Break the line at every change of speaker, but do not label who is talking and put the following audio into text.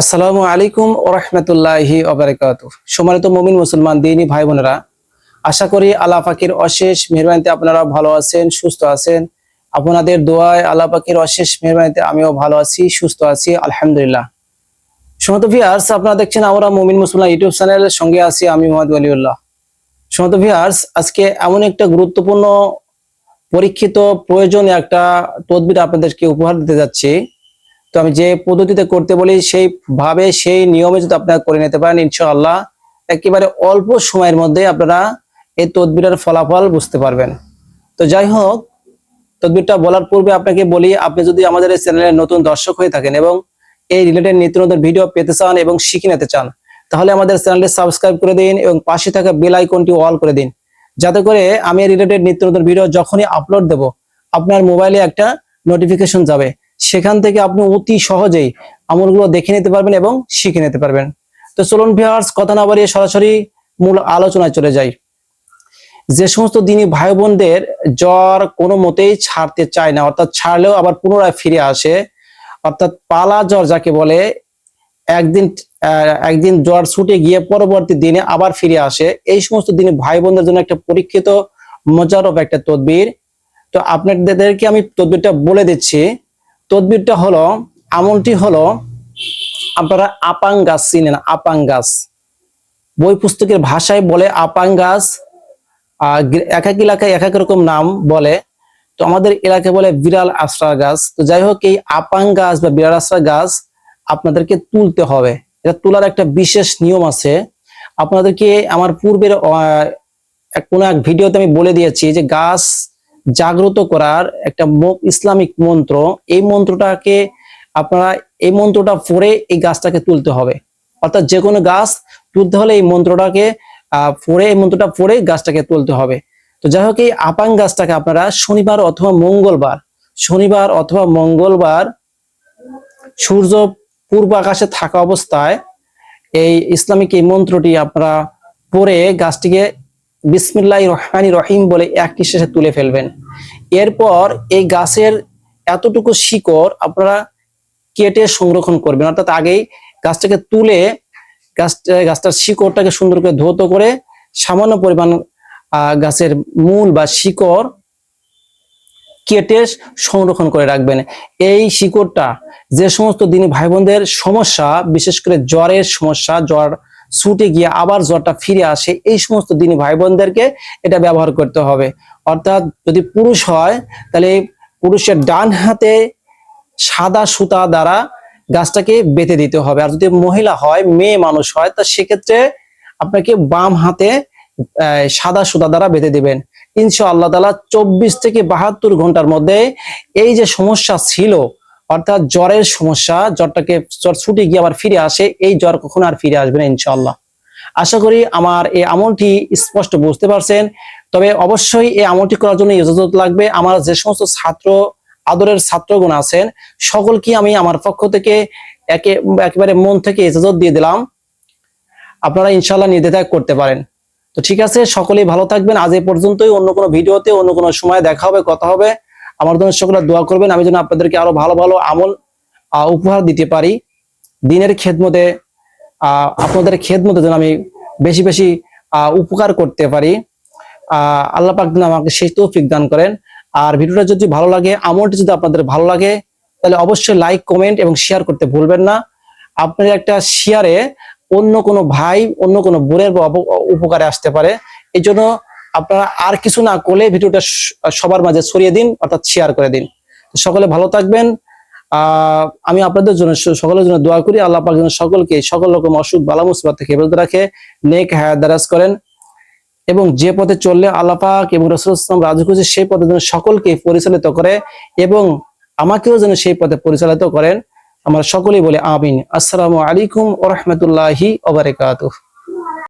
আসসালামু আলাইকুম ও রহমতুল্লাহি অবরাকাত সম্মানিত মমিন মুসলমান, দিনী ভাই বোনেরা, আশা করি আল্লাহ পাকির অশেষ মেহরবানিতে আপনারা ভালো আছেন, সুস্থ আছেন। আপনাদের দোয়ায় আল্লাহ পাকির অশেষ মেহরবানিতে আমিও ভালো আছি, সুস্থ আছি, আলহামদুলিল্লাহ। সমত ভিয়ার্স আপনারা দেখছেন আমরা মমিন মুসলমান ইউটিউব চ্যানেলের সঙ্গে আছি আমি মোহাম্মদ আলিউল্লাহ সমত ভিয়ার্স আজকে এমন একটা গুরুত্বপূর্ণ, পরীক্ষিত, প্রয়োজনীয় একটা তদবির আপনাদেরকে উপহার দিতে যাচ্ছি। তো আমি যে পদ্ধতিতে করতে বলি, সেই ভাবে, সেই নিয়মে যদি আপনারা করে নিতে পারেন, ইনশাআল্লাহ একেবারে অল্প সময়ের মধ্যে আপনারা এই তদবিরের ফলাফল বুঝতে পারবেন। তো যাই হোক, তদবিরটা বলার পূর্বে আপনাকে বলি, আপনি যদি আমাদের এই চ্যানেলের নতুন দর্শক হয়ে থাকেন এবং এই রিলেটেড নিত্য নতুন ভিডিও পেতে চান এবং শিখে নিতে চান, তাহলে আমাদের চ্যানেলটি সাবস্ক্রাইব করে দিন এবং পাশে থাকা বেল আইকনটি অল করে দিন। যাতে করে আমি রিলেটেড নিত্য নতুন ভিডিও যখনই আপলোড দেব, আপনার মোবাইলে একটা নোটিফিকেশন যাবে। সেখান থেকে আপনি অতি সহজেই আমলগুলো দেখে নিতে পারবেন এবং শিখে নিতে পারবেন। তো চলুন ভিউয়ার্স কথা না বাড়িয়ে সরাসরি মূল আলোচনায় চলে যাই। যে সমস্ত দিনই ভাই বোনদের জ্বর কোনো মতেই ছাড়তে চায় না, অর্থাৎ ছাড়লেও আবার পুনরায় ফিরে আসে, অর্থাৎ পালা জ্বর যাকে বলে, একদিন একদিন জ্বর ছুটে গিয়ে পরবর্তী দিনে আবার ফিরে আসে। এই সমস্ত দিনে ভাই বোনদের জন্য একটা পরীক্ষিত মজারব একটা তদবির। তো আপনাদেরকে আমি তদবিরটা বলে দিচ্ছি। তদবিরটা হলো, আমলটি হলো, আপনারা আপাং গাছ চিনেন আপাং গাছ বই পুস্তকের ভাষায় বলে আপাং গাছ এক এক এলাকায় এক এক রকম নাম বলে। তো আমাদের এলাকায় বলে বিড়াল আশ্রা গাছ। তো যাই হোক, এই আপাং গাছ বা বিড়াল আশ্রা গাছ আপনাদেরকে তুলতে হবে। এটা তোলার একটা বিশেষ নিয়ম আছে। আপনাদেরকে আমার পূর্বের কোনো এক ভিডিওতে আমি বলে দিয়েছি যে গাছ জাগ্রত করার একটা ইসলামিক মন্ত্র, এই মন্ত্রটাকে আপনারা, এই মন্ত্রটা পড়ে এই গাছটাকে তুলতে হবে। অর্থাৎ যে কোনো গাছ তুলতে হলে এই মন্ত্রটাকে পড়ে, এই মন্ত্রটা পড়ে গাছটাকে তুলতে হবে। তো যাই হোক, এই আপাং গাছটাকে আপনারা শনিবার অথবা মঙ্গলবার, শনিবার অথবা মঙ্গলবার সূর্য পূর্ব আকাশে থাকা অবস্থায় এই ইসলামিক এই মন্ত্রটি আপনারা পরে গাছটিকে বিসমিল্লাহ রহমানি রহিম বলে একটি শেষে তুলে ফেলবেন। এরপর এই গাছের এতটুকু শিকড় আপনারা কেটে সংরক্ষণ করবেন। অর্থাৎ আগেই গাছটাকে তুলে গাছটা গাছটার শিকড়টাকে সুন্দর করে ধৌত করে সামান্য পরিমাণ গাছের মূল বা শিকড় কেটে সংরক্ষণ করে রাখবেন। এই শিকড়টা যে সমস্ত দিনী ভাই বোনদের সমস্যা, বিশেষ করে জ্বরের সমস্যা, জ্বর ছুটে গিয়ে আবার জ্বরটা ফিরে আসে, এই সমস্ত দিনী ভাই বোনদেরকে এটা ব্যবহার করতে হবে। অর্থাৎ যদি পুরুষ হয়, তাহলে পুরুষের ডান হাতে সাদা সুতা দ্বারা গাছটাকে বেঁধে দিতে হবে। আর যদি মহিলা হয়, মেয়ে মানুষ হয়, তা সেক্ষেত্রে আপনাকে বাম হাতে সাদা সুতা দ্বারা বেঁধে দিবেন। ইনশা আল্লাহ তালা চব্বিশ থেকে বাহাত্তর ঘণ্টার মধ্যে এই যে সমস্যা ছিল অর্থাৎ জ্বরের সমস্যা, জ্বরটাকে জ্বর ছুটে গিয়ে আবার ফিরে আসে, এই জ্বর কখনো আর ফিরে আসবে না ইনশাআল্লাহ। আশা করি আমার এই আমলটি স্পষ্ট বুঝতে পারছেন। তবে অবশ্যই এই আমলটি করার জন্য ইজাজত লাগবে। আমার যে সমস্ত ছাত্র, আদরের ছাত্রগণ আছেন, সকলকে আমি আমার পক্ষ থেকে একে, একেবারে মন থেকে ইজাজত দিয়ে দিলাম। আপনারা ইনশাল্লাহ নির্দ্বিধায় করতে পারেন। তো ঠিক আছে, সকলেই ভালো থাকবেন। আজ এই পর্যন্তই। অন্য কোনো ভিডিওতে অন্য কোনো সময় দেখা হবে, কথা হবে। আমার জন্য সকলে দোয়া করবেন। আমি যেন আপনাদেরকে আরও ভালো ভালো আমল উপহার দিতে পারি। দিনের খেদমতে আপনাদের খেদমতে যেন আমি বেশি বেশি উপকার করতে পারি। আল্লাহ পাক আমাকে সেই তৌফিক দান করেন। আর ভিডিওটা যদি ভালো লাগে, আমলটি যদি আপনাদের ভালো লাগে, তাহলে অবশ্যই লাইক, কমেন্ট এবং শেয়ার করতে ভুলবেন না। আপনার একটা শেয়ারে অন্য কোনো ভাই, অন্য কোনো বোনের উপকারে আসতে পারে। এই জন্য আপনারা আর কিছু না করলে ভিডিওটা সবার মাঝে ছড়িয়ে দিন, অর্থাৎ শেয়ার করে দিন। সকলে ভালো থাকবেন। আমি আপনাদের জন্য সকলের জন্য দোয়া করি। আল্লাহ পাক যেন সকলকে, সকল রকম অসুখ, বালা মুসিবত থেকে হেফাজত রাখে, নেক হায়াত দারাজ করেন। এবং যে পথে চললে আল্লাহ পাক এবং রসুল ইসলাম রাজু খুশি সেই পথে যেন সকলকে পরিচালিত করে এবং আমাকেও যেন সেই পথে পরিচালিত করেন। আমরা সকলেই বলে আমিন। আসসালামু আলাইকুম ওরহমতুল্লাহি ওবারাকাতুহ